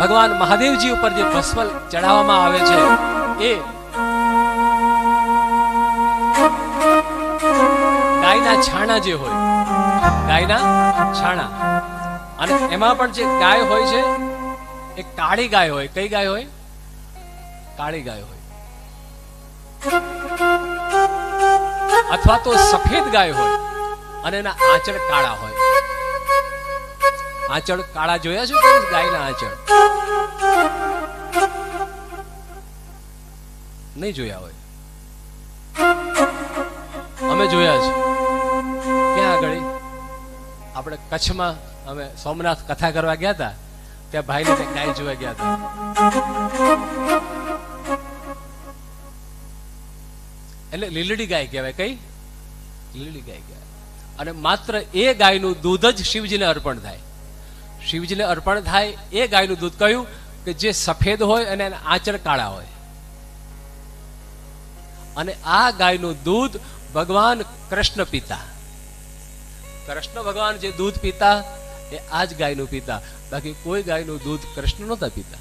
ભગવાન મહાદેવજી ઉપર જે ભસ્મ ચડાવવામાં આવે છે, એ ગાયના છાણા જે હોય, ગાયના છાણા. અને એમાં પણ જે ગાય હોય છે, એ કાળી ગાય હોય. કઈ ગાય હોય? કાળી ગાય હોય. અથવા તો સફેદ ગાય હોય અને એના આચર કાળા હોય. આંચળ કાળા જોયા છો ગાયના આંચળ. નહીં જોયા હોય. અમે જોયા છે. ક્યાં આગળ? આપણે કચ્છમાં અમે સોમનાથ કથા કરવા ગયા હતા. ત્યાં ભાઈને ગાય જોવા ગયા હતા. એટલે લીલડી ગાય કહેવાય, કઈ? લીલડી ગાય કહેવાય. અને માત્ર એ ગાયનું દૂધ જ શિવજીને અર્પણ થાય. શિવજીને અર્પણ થાય એ ગાયનું દૂધ કહ્યું કે જે સફેદ હોય અને આંચળ કાળા હોય. અને આ ગાયનું દૂધ ભગવાન કૃષ્ણ પીતા. કૃષ્ણ ભગવાન જે દૂધ પીતા એ આ જ ગાયનું પીતા. બાકી કોઈ ગાયનું દૂધ કૃષ્ણ નહોતા પીતા.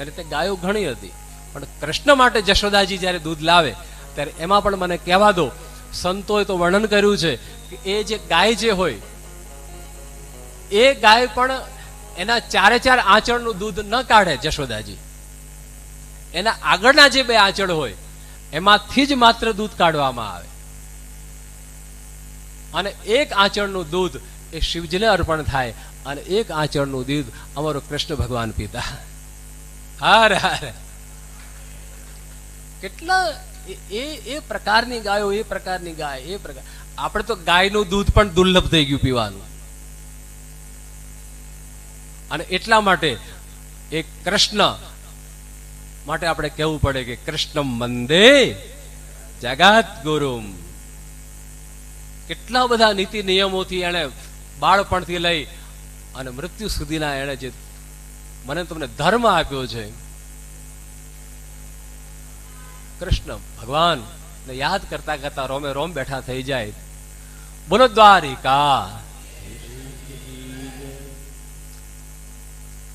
એટલે તે ગાયો ઘણી હતી. પણ કૃષ્ણ માટે જશોદાજી જ્યારે દૂધ લાવે, ત્યારે એમાં પણ મને કહેવા દો, સંતોએ તો વર્ણન કર્યું છે કે એ જે ગાય જે હોય એ ગાય પણ એના ચારે ચાર આંચળનું દૂધ ન કાઢે, જશોદાજી. એના આગળના જે બે આંચળ હોય, એમાંથી જ માત્ર દૂધ કાઢવામાં આવે. અને એક આંચળનું દૂધ એ શિવજીને અર્પણ થાય અને એક આંચળનું દૂધ અમારો કૃષ્ણ ભગવાન પીતા. હાર હાર. કેટલા એ- એ પ્રકારની ગાયો, એ પ્રકારની ગાય, એ પ્રકાર આપણે તો ગાયનું દૂધ પણ દુર્લભ થઈ ગયું પીવાનું. અને એટલા માટે એ કૃષ્ણ માટે આપણે કહેવું પડે કે કૃષ્ણ મંદે જગત ગુરુમ. કેટલા બધા નીતિ નિયમોથી એણે બાળપણથી લઈ અને મૃત્યુ સુધીના એણે જે મને તમને ધર્મ આપ્યો છે, કૃષ્ણ ભગવાન ને યાદ કરતા કરતા રોમે રોમ બેઠા થઈ જાય. બોલો દ્વારિકા